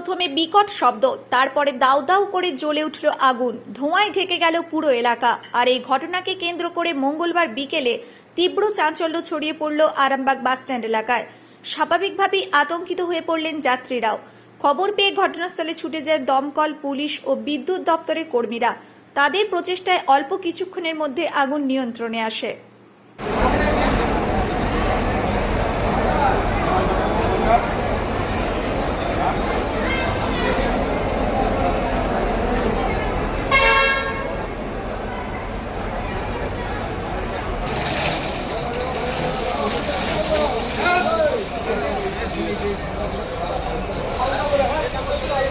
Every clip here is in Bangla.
প্রথমে বিকট শব্দ, তারপরে দাউ দাউ করে জ্বলে উঠল আগুন। ধোঁয়ায় ঢেকে গেল পুরো এলাকা। আর এই ঘটনাকে কেন্দ্র করে মঙ্গলবার বিকেলে তীব্র চাঞ্চল্য ছড়িয়ে পড়ল আরামবাগ বাসস্ট্যান্ড এলাকায়। স্বাভাবিকভাবেই আতঙ্কিত হয়ে পড়লেন যাত্রীরাও। খবর পেয়ে ঘটনাস্থলে ছুটে যায় দমকল, পুলিশ ও বিদ্যুৎ দপ্তরের কর্মীরা। তাদের প্রচেষ্টায় অল্প কিছুক্ষণের মধ্যে আগুন নিয়ন্ত্রণে আসে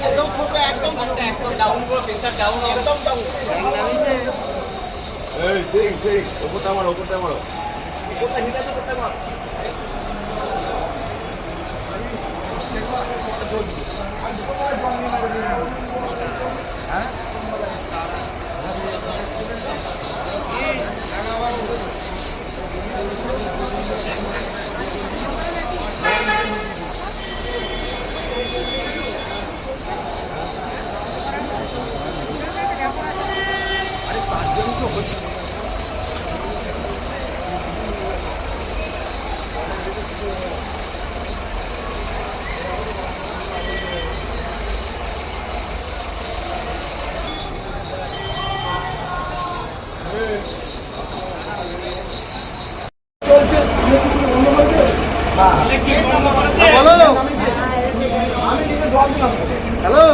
একদম ছোট একদম একদম ডাউন করো প্রেসার ডাউন একদম ডাউন এই ঠিক ঠিক ওপরটা আমার ওপরটা আমার তো করতে পারো মার হ্যালো।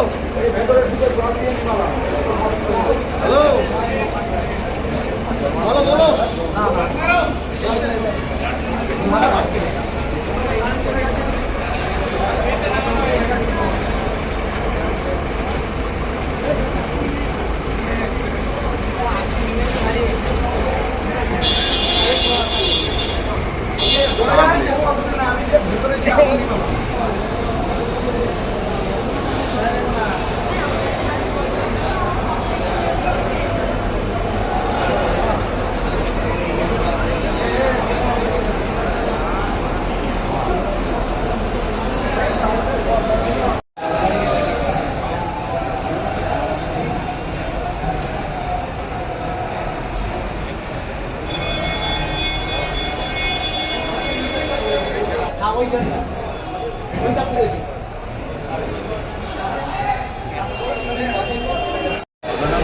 ঘটনা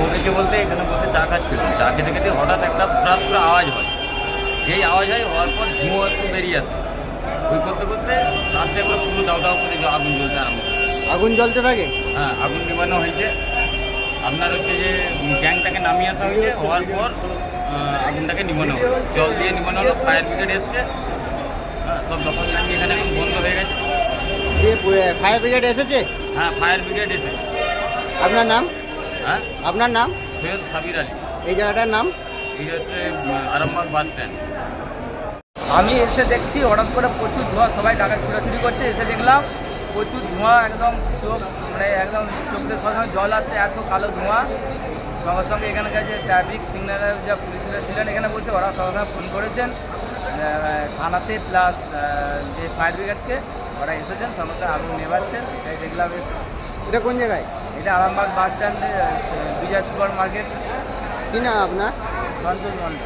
ঘটেছে বলতে এখানে বসে চা খাচ্ছিল। চা খেতে খেতে হঠাৎ একটা প্রাস করে আওয়াজ হয়। যেই আওয়াজ হয় হওয়ার পর ধুঁয়ো একটু বেরিয়ে আসে। ওই করতে করতে রাস্তায় করে পুরো দাও দাও করে আগুন জ্বলতে আরম্ভ আগুন জ্বলতে থাকে? হ্যাঁ আগুন নিবানো হয়েছে। আপনার হচ্ছে যে গ্যাংটাকে নামিয়ে আসা হয়েছে। হওয়ার পর আগুনটাকে নিবানো হলো। জল দিয়ে নিবানো হলো ফায়ার ব্রিগেড এসছে। সব দোকান এখানে এখন বন্ধ হয়ে গেছে? ফায়ার ব্রিগেড এসেছে? হ্যাঁ ফায়ার ব্রিগেড এসে আপনার নাম? হ্যাঁ? আপনার নাম? সৈয়দ সাবির আলী। এই জায়গাটার নাম? এই হচ্ছে আরামবাগ বাস স্ট্যান্ড। আমি এসে দেখছি হঠাৎ করে প্রচুর ধোয়া সবাই টাকা ছুটাছুটি করছে এসে দেখলাম প্রচুর ধোঁয়া একদম চোখ মানে একদম চোখ দিয়ে সবসময় জল আসছে এত কালো ধোঁয়া। সঙ্গে সঙ্গে এখানকার যে ট্রাফিক সিগন্যালের যা পুলিশরা ছিলেন এখানে বসে ওরা সঙ্গে সঙ্গে ফোন করেছেন। থানাতে প্লাস যে ফায়ার ব্রিগেডকে ওরা এসেছেন সঙ্গে সঙ্গে আগুন নেবাচ্ছেন এটাই দেখলাম এসে এটা কোন জায়গায়? এটা আরামবাগ বাস স্ট্যান্ডে বিজয় সুপার মার্কেট কি না আপনার? সন্তোষ মন্ডল